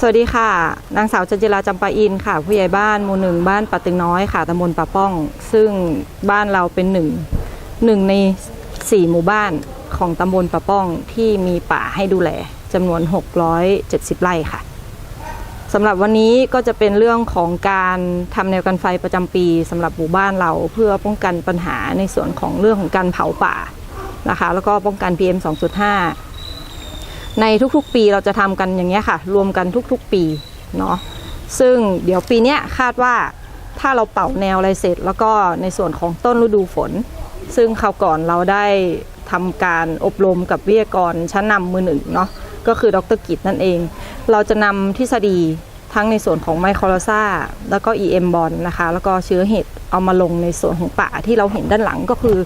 สวัสดีค่ะ นางสาวจันจิราจำปาอินค่ะ ผู้ใหญ่บ้านหมู่หนึ่งบ้านปะตึงน้อยค่ะตำบลปะป้อง ซึ่งบ้านเราเป็นหนึ่งหนึ่งในสี่หมู่บ้านของตำบลปะป้องที่มีป่าให้ดูแล จำนวน 670 ไร่ค่ะสำหรับวันนี้ก็จะเป็นเรื่องของการทำแนวกันไฟประจำปีสำหรับหมู่บ้านเราเพื่อป้องกันปัญหาในส่วนของเรื่องของการเผาป่านะคะแล้วก็ป้องกัน PM 2.5 ในทุกๆปีเราจะทำกันอย่างเงี้ยค่ะ รวมกันทุกๆปีเนาะซึ่งเดี๋ยวปีเนี้ยคาดว่าถ้าเราเป่าแนวอะไรเสร็จ แล้วก็ในส่วนของต้นฤดูฝน ซึ่งคราวก่อนเราได้ทำการอบรมกับวิทยากรชั้นนำมือหนึ่งเนาะ ก็คือดรกิจนั่นเอง เราจะนำทฤษฎีทั้งในส่วนของไมโครลซาแล้วก็ EM บอลนะคะ แล้วก็เชื้อเห็ดเอามาลงในส่วนของป่าที่เราเห็นด้านหลังก็คือ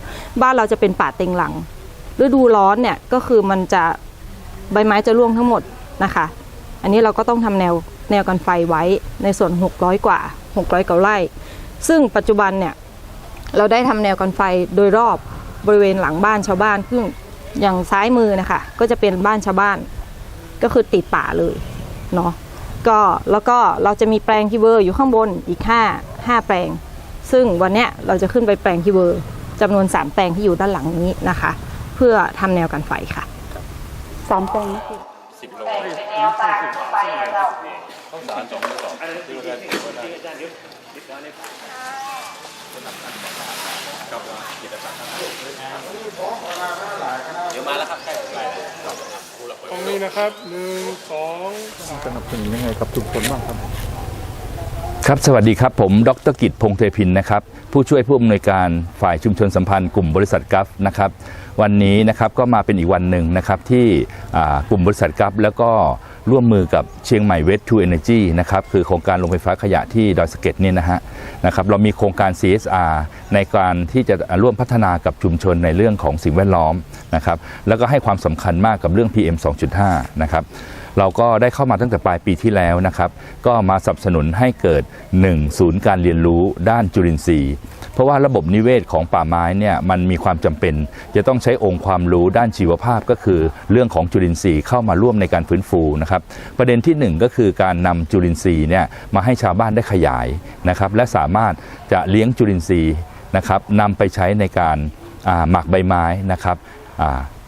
บ้านเราจะเป็นป่าเต็งหลัง ฤดูร้อนเนี่ยก็คือมันจะใบไม้จะร่วงทั้งหมดนะคะ อันนี้เราก็ต้องทำแนวแนวกันไฟไว้ในส่วน 600 กว่า 600กว่าไร่ ซึ่งปัจจุบันเนี่ยเราได้ทำแนวกันไฟโดยรอบบริเวณหลังบ้านชาวบ้านซึ่งอย่างซ้ายมือนะคะก็จะเป็นบ้านชาวบ้าน ก็คือติดป่าเลยเนาะก็แล้วก็เราจะมีแปลงคีเวอร์อยู่ข้างบนอีก5 5แปลง ซึ่งวันเนี้ยเราจะขึ้นไปแปลงคีเวอร์จำนวน 3 แปลงที่อยู่ด้านหลังนี้นะคะ เพื่อทำแนวกันไฟค่ะสามแปลงนี่คือสิบโลต้องสารสองสอบที่ว่าได้เดี๋ยวมาแล้วครับใกล้ถึงแล้ ตรงนี้นะครับหนึ่งสองสนับสนุนยังไงกับชุมชนบ้างครับครับ สวัสดีครับ ผม ดรกิจพงษ์เทพินนะครับ ผู้ช่วยผู้อำนวยการฝ่ายชุมชนสัมพันธ์กลุ่มบริษัทกัฟนะครับ วันนี้นะครับก็มาเป็นอีกวันหนึ่งนะครับที่กลุ่มบริษัทกับแล้วก็ร่วมมือกับเชียงใหม่เวสทูเอเนจีนะครับคือโครงการโรงไฟฟ้าขยะที่ดอยสะเก็ดเนี่ยนะฮะนะครับเรามีโครงการ CSR ในการที่จะร่วมพัฒนากับชุมชนในเรื่องของสิ่งแวดล้อมนะครับแล้วก็ให้ความสำคัญมากกับเรื่อง PM 2.5 นะครับ เราก็ได้เข้ามาตั้งแต่ปลายปีที่แล้วนะครับ ก็มาสนับสนุนให้เกิด 1 ศูนย์การเรียนรู้ด้านจุลินทรีย์ เพราะว่าระบบนิเวศของป่าไม้เนี่ยมันมีความจำเป็น จะต้องใช้องค์ความรู้ด้านชีวภาพก็คือ เรื่องของจุลินทรีย์เข้ามาร่วมในการฟื้นฟูนะครับ ประเด็นที่ 1 ก็คือการนำจุลินทรีย์เนี่ยมาให้ชาวบ้านได้ขยายนะครับ และสามารถจะเลี้ยงจุลินทรีย์นะครับนำไปใช้ในการหมักใบไม้นะครับ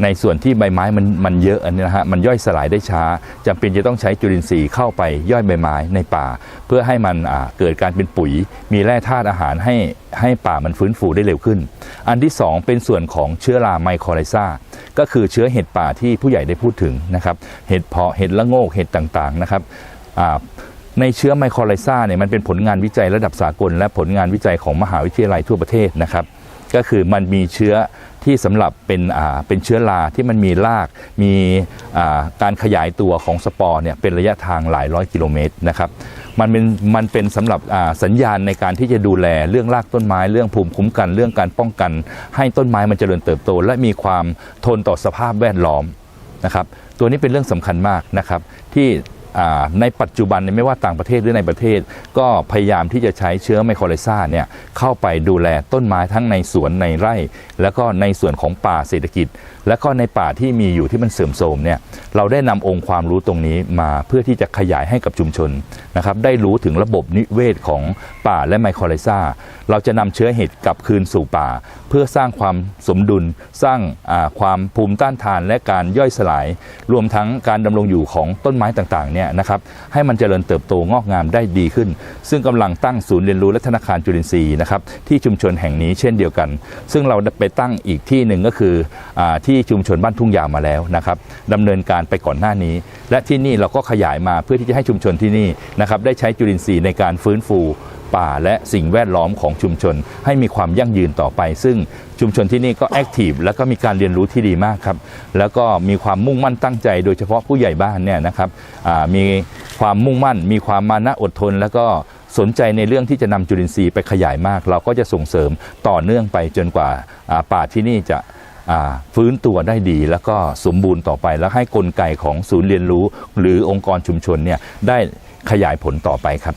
ในส่วนที่ใบไม้มันมันเยอะอันนี้นะฮะมันย่อยสลายได้ช้าจำเป็นจะต้องใช้จุลินทรีย์เข้าไปย่อยใบไม้ในป่า เพื่อให้มันเกิดการเป็นปุ๋ย มีแร่ธาตุอาหารให้ให้ป่ามันฟื้นฟูได้เร็วขึ้น อันที่ 2 เป็นส่วนของเชื้อราไมโครไลซาก็คือเชื้อเห็ดป่าที่ผู้ใหญ่ได้พูดถึงนะครับเห็ดเพาะเห็ดละโงกเห็ดต่างๆนะครับในเชื้อไมโครไลซาเนี่ยมันเป็นผลงานวิจัยระดับสากล และผลงานวิจัยของมหาวิทยาลัยทั่วประเทศนะครับก็คือมันมีเชื้อ ที่สำหรับเป็นเป็นเชื้อราที่มันมีรากมีการขยายตัวของสปอร์เนี่ยเป็นระยะทางหลายร้อยกิโลเมตรนะครับมันเป็นมันเป็นสำหรับสัญญาณในการที่จะดูแลเรื่องรากต้นไม้เรื่องภูมิคุ้มกันเรื่องการป้องกัน ให้ต้นไม้มันเจริญเติบโต และมีความทนต่อสภาพแวดล้อมนะครับตัวนี้เป็นเรื่องสำคัญมากนะครับที่ ในปัจจุบันเนี่ยไม่ว่าต่างประเทศหรือในประเทศ ก็พยายามที่จะใช้เชื้อไมโครไลซาเนี่ยเข้าไปดูแลต้นไม้ทั้งในสวนในไร่ แล้วก็ในส่วนของป่าเศรษฐกิจ แล้วก็ในป่าที่มีอยู่ที่มันเสื่อมโทรมเนี่ยเราได้นำองค์ความรู้ตรงนี้มาเพื่อที่จะขยายให้กับชุมชนนะครับได้รู้ถึงระบบนิเวศของป่าและไมโครไลซาเราจะนำเชื้อเห็ดกลับคืนสู่ป่า พื่อสร้างความสมดุล สร้างความภูมิต้านทานและการย่อยสลาย รวมทั้งการดำรงอยู่ของต้นไม้ต่างๆเนี่ยนะครับให้มันเจริญเติบโตงอกงามได้ดีขึ้น ซึ่งกำลังตั้งศูนย์เรียนรู้และธนาคารจุลินทรีย์นะครับที่ชุมชนแห่งนี้เช่นเดียวกัน ซึ่งเราไปตั้งอีกที่หนึ่งก็คืออที่ชุมชนบ้านทุ่งยาวมาแล้วนะครับดำเนินการไปก่อนหน้านี้ และที่นี่เราก็ขยายมาเพื่อที่จะให้ชุมชนที่นี่นะครับได้ใช้จุลินทรีย์ในการฟื้นฟู ป่าและสิ่งแวดล้อมของชุมชน ให้มีความยั่งยืนต่อไป ซึ่งชุมชนที่นี่ก็แอคทีฟแล้วก็มีการเรียนรู้ที่ดีมากครับ แล้วก็มีความมุ่งมั่นตั้งใจ โดยเฉพาะผู้ใหญ่บ้านเนี่ยนะครับมีความมุ่งมั่น มีความมานะอดทน แล้วก็สนใจในเรื่องที่จะนำจุลินทรีย์ไปขยายมาก เราก็จะส่งเสริมต่อเนื่องไปจนกว่าป่าที่นี่จะฟื้นตัวได้ดีแล้วก็สมบูรณ์ต่อไป แล้วให้กลไกของศูนย์เรียนรู้ หรือองค์กรชุมชนเนี่ยได้ขยายผลต่อไปครับ